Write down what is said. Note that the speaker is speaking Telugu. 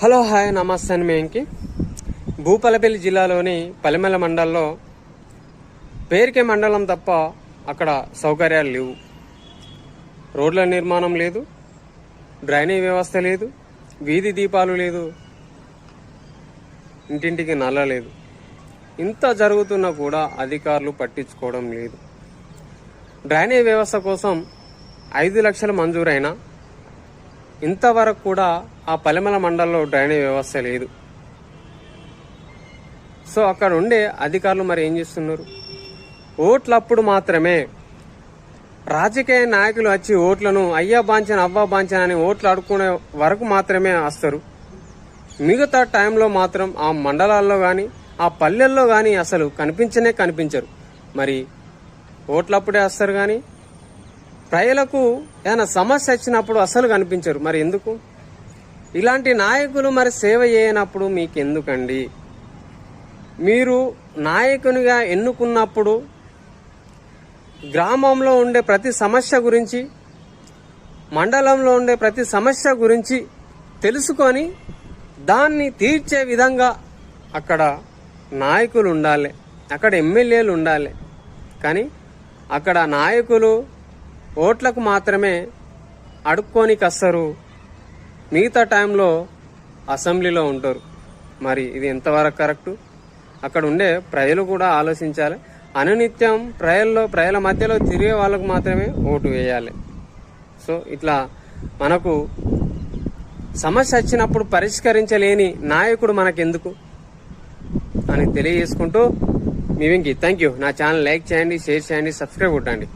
హలో హాయ్ నమస్తే అని మేంకి భూపాలపల్లి జిల్లాలోని పలిమల మండలంలో పేరుకే మండలం తప్ప అక్కడ సౌకర్యాలు లేవు. రోడ్ల నిర్మాణం లేదు డ్రైనేజ్ వ్యవస్థ లేదు వీధి దీపాలు లేదు ఇంటింటికి నల్ల లేదు. ఇంత జరుగుతున్నా కూడా అధికారులు పట్టించుకోవడం లేదు. డ్రైనేజ్ వ్యవస్థ కోసం ఐదు లక్షల మంజూరైనా ఇంతవరకు కూడా ఆ పలిమల మండలంలో డ్రైనేజ్ వ్యవస్థ లేదు. సో అక్కడ ఉండే అధికారులు మరి ఏం చేస్తున్నారు? ఓట్లప్పుడు మాత్రమే రాజకీయ నాయకులు వచ్చి ఓట్లను అయ్యా బాంచన్ అవ్వా బాంచన్ అని ఓట్లు అడుక్కునే వరకు మాత్రమే వస్తారు మిగతా టైంలో మాత్రం ఆ మండలాల్లో కానీ ఆ పల్లెల్లో కానీ అసలు కనిపించనే కనిపించరు. మరి ఓట్లప్పుడే వస్తారు కానీ ప్రజలకు ఏదైనా సమస్య వచ్చినప్పుడు అసలు కనిపించరు. మరి ఎందుకు? ఇలాంటి నాయకులు మరి సేవ చేయనప్పుడు మీకు ఎందుకండి మీరు నాయకునిగా ఎన్నుకున్నప్పుడు గ్రామంలో ఉండే ప్రతి సమస్య గురించి మండలంలో ఉండే ప్రతి సమస్య గురించి తెలుసుకొని దాన్ని తీర్చే విధంగా అక్కడ నాయకులు ఉండాలి. అక్కడ ఎమ్మెల్యేలు ఉండాలి. కానీ అక్కడ నాయకులు ఓట్లకు మాత్రమే అడుక్కోనికి వస్తారు మిగతా టైంలో అసెంబ్లీలో ఉంటారు. మరి ఇది ఎంతవరకు కరెక్టు? అక్కడ ఉండే ప్రజలు కూడా ఆలోచించాలి. అనునిత్యం ప్రజల్లో ప్రజల మధ్యలో తిరిగే వాళ్ళకు మాత్రమే ఓటు వేయాలి. సో ఇట్లా మనకు సమస్య వచ్చినప్పుడు పరిష్కరించలేని నాయకుడు మనకెందుకు? అని తెలియజేసుకుంటూ మీ వెంకి థ్యాంక్ యూ నా ఛానల్ లైక్ చేయండి షేర్ చేయండి సబ్స్క్రైబ్ కొట్టండి.